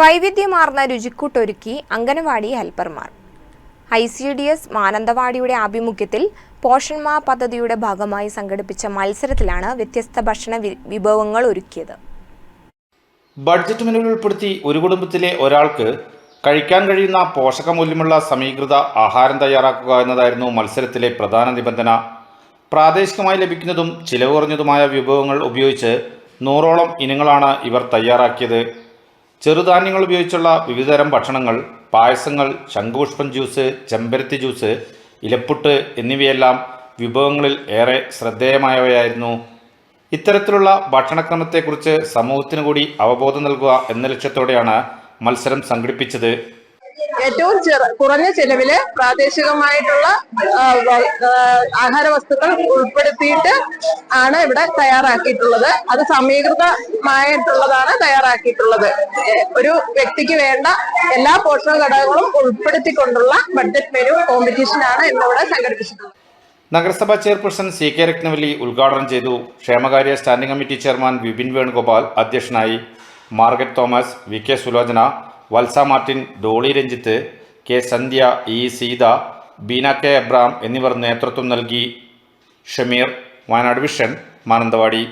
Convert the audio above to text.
വൈവിധ്യമാർന്ന രുചിക്കൂട്ടൊരുക്കി അംഗനവാടി ഹെൽപ്പർമാർ. ഐ സി ഡി എസ് മാനന്തവാടിയുടെ ആഭിമുഖ്യത്തിൽ പോഷൺമാ പദ്ധതിയുടെ ഭാഗമായി സംഘടിപ്പിച്ച മത്സരത്തിലാണ് വ്യത്യസ്ത ഭക്ഷണ വിഭവങ്ങൾ ഒരുക്കിയത്. ബഡ്ജറ്റ് മെനുവിൽ ഉൾപ്പെടുത്തി ഒരു കുടുംബത്തിലെ ഒരാൾക്ക് കഴിക്കാൻ കഴിയുന്ന പോഷകമൂല്യമുള്ള സമീകൃത ആഹാരം തയ്യാറാക്കുക എന്നതായിരുന്നു മത്സരത്തിലെ പ്രധാന നിബന്ധന. പ്രാദേശികമായി ലഭിക്കുന്നതും ചിലവ് കുറഞ്ഞതുമായ വിഭവങ്ങൾ ഉപയോഗിച്ച് നൂറോളം ഇനങ്ങളാണ് ഇവർ തയ്യാറാക്കിയത്. ചെറുധാന്യങ്ങൾ ഉപയോഗിച്ചുള്ള വിവിധതരം ഭക്ഷണങ്ങൾ പായസങ്ങൾ ശംഖുപുഷ്പം ജ്യൂസ് ചെമ്പരത്തി ജ്യൂസ് ഇലപ്പുട്ട് എന്നിവയെല്ലാം വിഭവങ്ങളിൽ ഏറെ ശ്രദ്ധേയമായവയായിരുന്നു. ഇത്തരത്തിലുള്ള ഭക്ഷണക്രമത്തെക്കുറിച്ച് സമൂഹത്തിനു കൂടി അവബോധം നൽകുക എന്ന ലക്ഷ്യത്തോടെയാണ് മത്സരം സംഘടിപ്പിച്ചത്. ഏറ്റവും കുറഞ്ഞ ചെലവിൽ പ്രാദേശികമായിട്ടുള്ള ആഹാര വസ്തുക്കൾ ഉൾപ്പെടുത്തിയിട്ട് ആണ് ഇവിടെ തയ്യാറാക്കിയിട്ടുള്ളത്. അത് സമീകൃതമായിട്ടുള്ളതാണ് തയ്യാറാക്കിയിട്ടുള്ളത്. ഒരു വ്യക്തിക്ക് വേണ്ട എല്ലാ പോഷക ഘടകങ്ങളും ഉൾപ്പെടുത്തിക്കൊണ്ടുള്ള ബഡ്ജറ്റ് മെനു കോമ്പറ്റീഷൻ ആണ് ഇന്നിവിടെ സംഘടിപ്പിച്ചിട്ടുള്ളത്. നഗരസഭാ ചെയർപേഴ്സൺ സി കെ രത്നവലി ഉദ്ഘാടനം ചെയ്തു. ക്ഷേമകാര്യ standing committee chairman Vipin Venugopal അധ്യക്ഷനായി Margaret Thomas V K Sulochana Valsa Martin Dolly Ranjith K Sandhya E Seetha Beena K Abram എന്നിവർ നേതൃത്വം നൽകി ഷമീർ വയനാട് വിഷൻ മാനന്തവാടി.